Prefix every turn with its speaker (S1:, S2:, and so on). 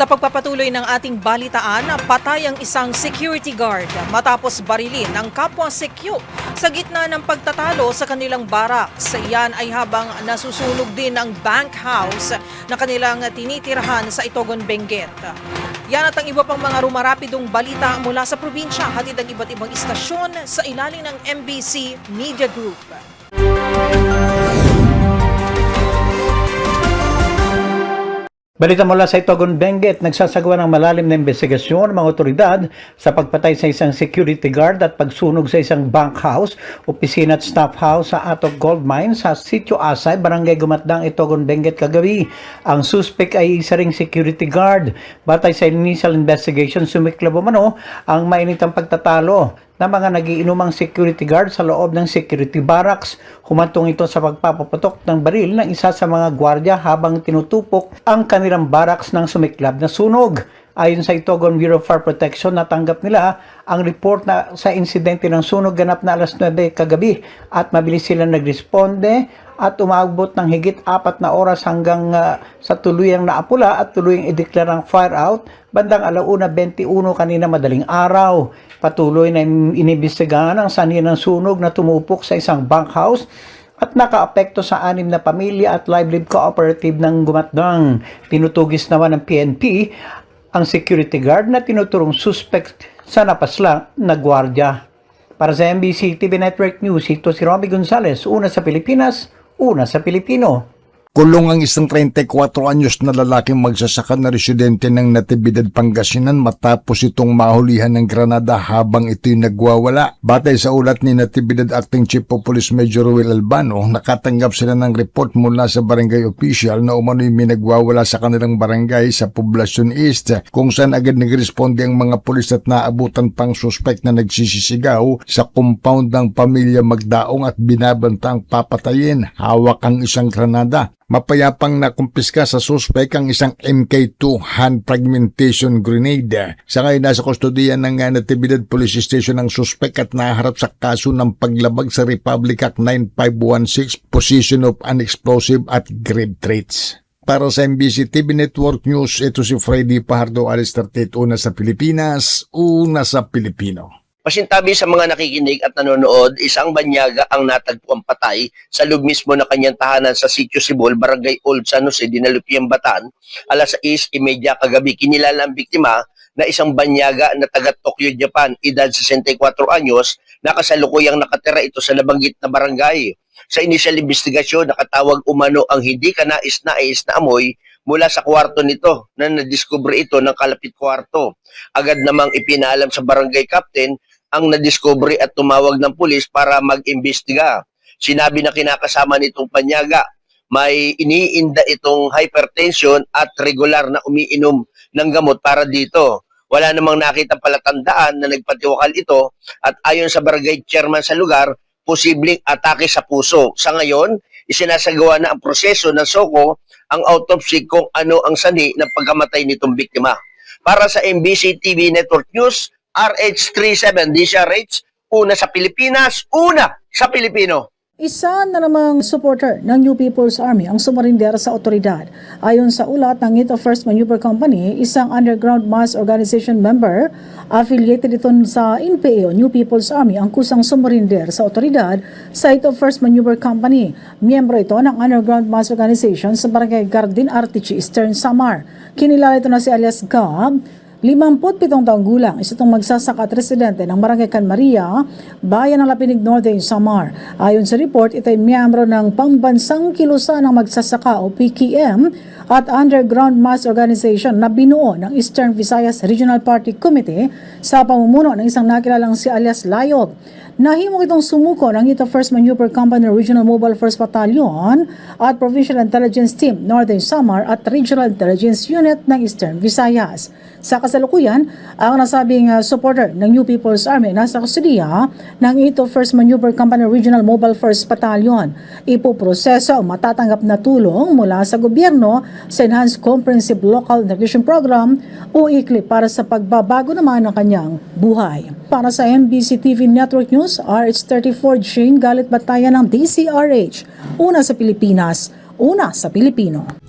S1: Sa pagpapatuloy ng ating balitaan, patay ang isang security guard matapos barilin ng kapwa sekyo sa gitna ng pagtatalo sa kanilang barracks. Yan ay habang nasusunog din ang bank house na kanilang tinitirahan sa Itogon, Benguet. Yan at ang iba pang mga rumarapidong balita mula sa probinsya, hatid ang iba't ibang istasyon sa ilalim ng MBC Media Group.
S2: Balita mula sa Itogon Benguet, nagsasagawa ng malalim na investigasyon ng mga otoridad sa pagpatay sa isang security guard at pagsunog sa isang bank house, opisina at staff house sa Atok Gold Mine sa Sitio Asay, Barangay Gumatdang, Itogon Benguet kagabi. Ang suspect ay isa ring security guard. Batay sa initial investigation, sumiklab umano ang mainitang pagtatalo ng mga nagiinumang security guard sa loob ng security barracks. Humantong ito sa pagpapaputok ng baril ng isa sa mga gwardya habang tinutupok ang kanilang barracks ng sumiklab na sunog. Ayon sa Itogon Bureau of Fire Protection, natanggap nila ang report na sa insidente ng sunog ganap na alas 9 kagabi at mabilis sila nagresponde at umabot ng higit apat na oras hanggang ah, sa tuluyang naapula at tuluyang ideklarang fire out bandang alauna 21 kanina madaling araw. Patuloy na inimbestigahan ang sanhi ng sunog na tumupok sa isang bank house at nakaapekto sa anim na pamilya at livelihood cooperative ng Gumatdang. Tinutugis naman ng PNP ang security guard na tinuturong suspect sa napaslang na gwardya. Para sa MBC TV Network News, ito si Romy Gonzalez, una sa Pilipinas, una sa Pilipino.
S3: Kulong ang isang 34 anyos na lalaking magsasaka na residente ng Natividad, Pangasinan matapos itong mahulihan ng Granada habang ito'y nagwawala. Batay sa ulat ni Natividad Acting Chief of Police Major Will Albano, nakatanggap sila ng report mula sa barangay official na umano'y may nagwawala sa kanilang barangay sa Poblacion East kung saan agad nagresponde ang mga pulis at naabutan pang suspect na nagsisisigaw sa compound ng pamilya Magdaong at binabanta ang papatayin. Hawak ang isang Granada. Mapayapang nakumpiska sa suspect ang isang MK2 hand fragmentation grenade. Sakay nasa kustodiya ng uh, Natividad Police Station ang suspect at naharap sa kaso ng paglabag sa Republic Act 9516 Possession of Unexplosive at Grave Traits. Para sa MBC TV Network News, ito si Freddy Pahardo Alistair Tate, una sa Pilipinas, una sa Pilipino.
S4: Pasintabi sa mga nakikinig at nanonood, isang banyaga ang natagpuang patay sa loob mismo na kanyang tahanan sa Sitio Sibol, Barangay Old San Jose, Dinalupiang Batan, alas 6.30 kagabi. Kinilala ang biktima na isang banyaga na taga Tokyo, Japan, edad 64 anyos, na kasalukuyang nakatira ito sa nabanggit na barangay. Sa initial investigasyon, nakatawag umano ang hindi ka nais-nais na amoy mula sa kwarto nito na nadiskubre ito ng kalapit kwarto. Agad namang ipinalam sa barangay captain ang nadiskubre at tumawag ng pulis para mag-imbestiga. Sinabi na kinakasama nitong panyaga, may iniinda itong hypertension at regular na umiinom ng gamot para dito. Wala namang nakita palatandaan na nagpatiwakal ito at ayon sa barangay chairman sa lugar, posibleng atake sa puso. Sa ngayon, isinasagawa na ang proseso ng SOCO ang autopsy kung ano ang sani ng pagkamatay nitong biktima. Para sa MBC TV Network News, RH37 DCRH, una sa Pilipinas, una sa Pilipino.
S5: Isa na namang supporter ng New People's Army ang sumarinder sa otoridad. Ayon sa ulat ng Ito First Maneuver Company, isang underground mass organization member, affiliated ito sa INPEO, New People's Army, ang kusang sumarinder sa otoridad sa Ito First Maneuver Company. Miyembro ito ng underground mass organization sa Barangay Gardin Artichi, Eastern Samar. Kinilala ito na si alias Gab, 57 taong gulang, isa itong magsasaka at residente ng Barangay Can Maria, bayan ng Lapinig Northern Samar. Ayon sa report, ito ay miyembro ng Pambansang Kilusan ng Magsasaka o PKM at Underground Mass Organization na binuo ng Eastern Visayas Regional Party Committee sa pamumuno ng isang nakilalang si alias Layob. Nahimok itong sumuko ng ito First Maneuver Company Regional Mobile First Battalion at Provincial Intelligence Team Northern Samar at Regional Intelligence Unit ng Eastern Visayas. Sa kasalukuyan, ang nasabing uh, supporter ng New People's Army nasa kustudiya ng ito First Maneuver Company Regional Mobile First Battalion. Ipoproseso ang matatanggap na tulong mula sa gobyerno sa Enhanced Comprehensive Local Integration Program o ICLI para sa pagbabago naman ng kanyang buhay. Para sa MBC TV Network News, RH34 Jane Galit Batayan ng DCRH. Una sa Pilipinas, una sa Pilipino.